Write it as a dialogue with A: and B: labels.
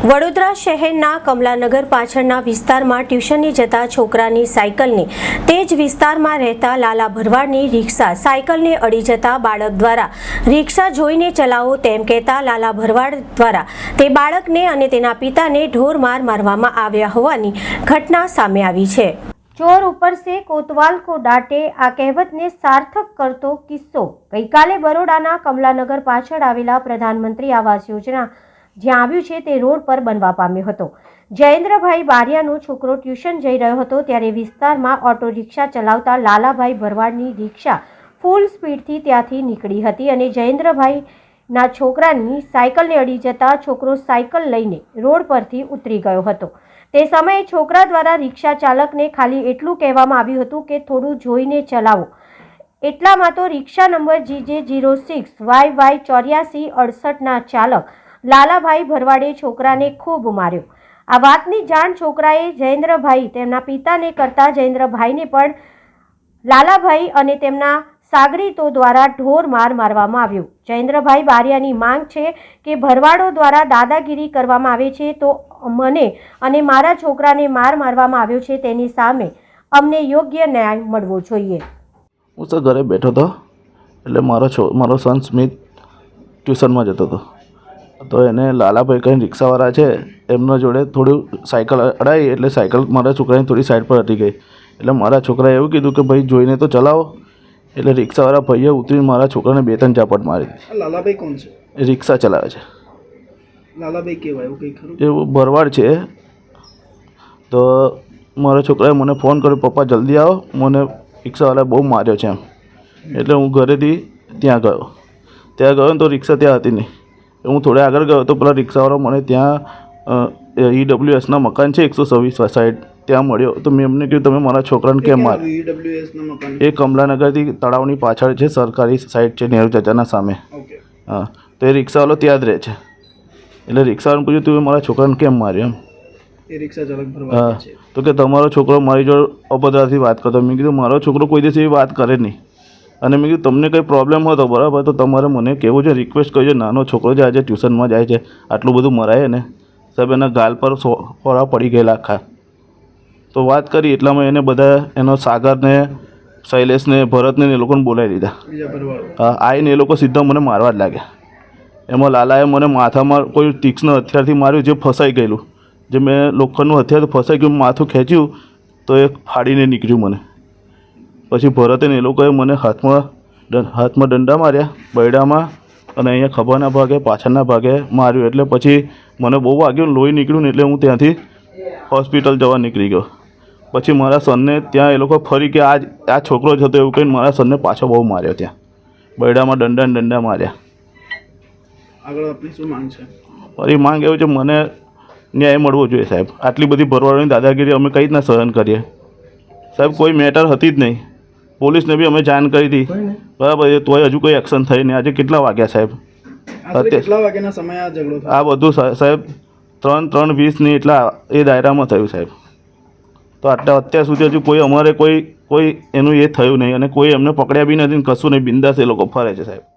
A: વડોદરા શહેરના કમલાનગર પાછળના વિસ્તારમાં ટ્યુશને જતા છોકરાની સાયકલને તે જ વિસ્તારમાં રહેતા લાલા ભરવાડની રિક્ષા સાયકલને અડી જતા બાળક દ્વારા રિક્ષા જોઈને ચલાવો તેમ કહેતા લાલા ભરવાડ દ્વારા તે બાળકને અને તેના પિતાને ઢોર માર મારવામાં આવ્યા હોવાની ઘટના સામે આવી છે. ચોર ઉપર સે કોતવાલ કો ડાટે આ કહેવતને સાર્થક કરતો કિસ્સો. ગઈકાલે બરોડાના કમલાનગર પાછળ આવેલા પ્રધાનમંત્રી આવાસ યોજના જ્યાં આવ્યું છે તે રોડ પર બનવા પામ્યો હતો. જયેન્દ્રભાઈ બારિયાનો છોકરો ટ્યુશન જઈ રહ્યો હતો ત્યારે વિસ્તારમાં ઓટો રિક્ષા ચલાવતા લાલાભાઈ ભરવાડની રિક્ષા ફૂલ સ્પીડથી ત્યાંથી નીકળી હતી અને જયેન્દ્રભાઈના છોકરાની સાયકલને અડી જતા છોકરો સાયકલ લઈને રોડ પરથી ઉતરી ગયો હતો. તે સમયે છોકરા દ્વારા રિક્ષા ચાલકને ખાલી એટલું કહેવામાં આવ્યું હતું કે થોડું જોઈને ચલાવો. એટલામાં તો રિક્ષા number GJ zero six Y Y ચોર્યાસી અડસઠના ચાલક લાલાભાઈ ભરવાડે છોકરાને ખૂબ માર્યો. આ વાતની જાણ છોકરાએ જયેન્દ્રભાઈ, તેમના પિતાને કરતા જયેન્દ્રભાઈને પણ લાલાભાઈ અને તેમના સાગરીતો દ્વારા ઢોર માર મારવામાં આવ્યો. જયેન્દ્રભાઈ બારિયાની માંગ છે કે ભરવાડો દ્વારા દાદાગીરી કરવામાં આવે છે તો મને અને મારા છોકરાને માર મારવામાં આવ્યો છે તેની સામે અમને યોગ્ય ન્યાય મળવો જોઈએ.
B: હું તો ઘરે બેઠો હતો. એટલે મારો છો, મારો સન સ્મિત ટ્યુશનમાં જતો હતો. તો એને લાલાભાઈ કંઈ રિક્ષાવાળા છે એમના જોડે થોડું સાયકલ અડાઈ એટલે સાયકલ મારા છોકરાની થોડી સાઈડ પર હતી ગઈ. એટલે મારા છોકરાએ એવું કીધું કે ભાઈ જોઈને તો ચલાવો. એટલે રિક્ષાવાળા ભાઈએ ઉતરીને મારા છોકરાને બે ત્રણ ઝાપટ મારી દીધી
C: લાલાભાઈ કોણ છે?
B: એ રિક્ષા ચલાવે છે.
C: લાલાભાઈ કહેવાય એવું કંઈ ખરું?
B: એવું ભરવાડ છે. તો મારા છોકરાએ મને ફોન કર્યો પપ્પા જલ્દી આવો. મને રિક્ષાવાળાએ બહુ માર્યો છે એમ. એટલે હું ઘરેથી ત્યાં ગયો. ત્યાં ગયો ને તો રિક્ષા ત્યાં હતી નહીં. હું થોડે આગળ ગયો તો પેલા રિક્ષાવાળો મને ત્યાં ઈડબ્લ્યુએસના મકાન છે એકસો સવીસ સાઈડ ત્યાં મળ્યો. તો મેં એમને કહ્યું તમે મારા છોકરાને કેમ માર
C: મકાન?
B: એ કમલાનગરથી તળાવની પાછળ છે સરકારી સાઈડ છે નેહરુ ચાચાના સામે. હા. તો એ રિક્ષાવાળો ત્યાં જ રહે છે. એટલે રિક્ષાવાળાને પૂછ્યું તું મારા છોકરાને કેમ માર્યો? એમ.
C: રિક્ષા ચાલક
B: હા. તો કે તમારો છોકરો મારી જોડે અભદ્રાથી વાત કરતો. મેં કીધું મારો છોકરો કોઈ દિવસ એવી વાત કરે નહીં. અને મેં કીધું તમને કંઈ પ્રોબ્લેમ હોય તો બરાબર તો તમારે મને કહેવું છે? રિક્વેસ્ટ કરજો. નાનો છોકરો જે આજે ટ્યુશનમાં જાય છે આટલું બધું મરાય ને સાહેબ એના ગાલ પર ફોરા પડી ગયેલા આખા. તો વાત કરી એટલામાં એને બધા એનો સાગરને શૈલેષને ભરતને એ લોકોને બોલાવી દીધા. હા આવીને એ લોકો સીધા મને મારવા જ લાગ્યા. એમાં લાલાએ મને માથામાં કોઈ તીક્ષ્ણ હથિયારથી માર્યું જે ફસાઈ ગયેલું. જે મેં લોખંડનું હથિયાર ફસાઈ ગયું માથું ખેંચ્યું તો એ ફાડીને નીકળ્યું મને. પછી ભરતે ને એ લોકોએ મને હાથમાં હાથમાં દંડા માર્યા બૈડામાં અને અહીંયા ખભાના ભાગે પાછળના ભાગે માર્યું. એટલે પછી મને બહુ વાગ્યું લોહી નીકળ્યું ને એટલે હું ત્યાંથી હોસ્પિટલ જવા નીકળી ગયો. પછી મારા સનને ત્યાં એ લોકો ફરી કે આ આ છોકરો જ હતો એવું કહીને મારા સનને પાછો બહુ માર્યો ત્યાં. બૈડામાં દંડા ને દંડા માર્યા.
C: આગળ આપણી શું માંગ છે?
B: મારી માંગ એવું છે મને ન્યાય મળવો જોઈએ સાહેબ. આટલી બધી ભરવાડોની દાદાગીરી અમે કઈ રીતના સહન કરીએ? સાહેબ કોઈ મેટર હતી જ નહીં. પોલીસને બી અમે જાણ કરી હતી. બરાબર એ તોય હજુ કોઈ એક્શન થઈ નહીં. આજે કેટલા વાગ્યા સાહેબ?
C: કેટલા વાગ્યાના સમય આ ઝઘડો
B: આ બધું સાહેબ ત્રણ ત્રણ વીસની એટલા એ દાયરામાં થયું સાહેબ. તો આટલા અત્યાર સુધી હજુ કોઈ અમારે કોઈ કોઈ એનું એ થયું નહીં અને કોઈ એમને પકડ્યા બી નથી કશું નહીં. બિંદાસ એ લોકો ફરે છે સાહેબ.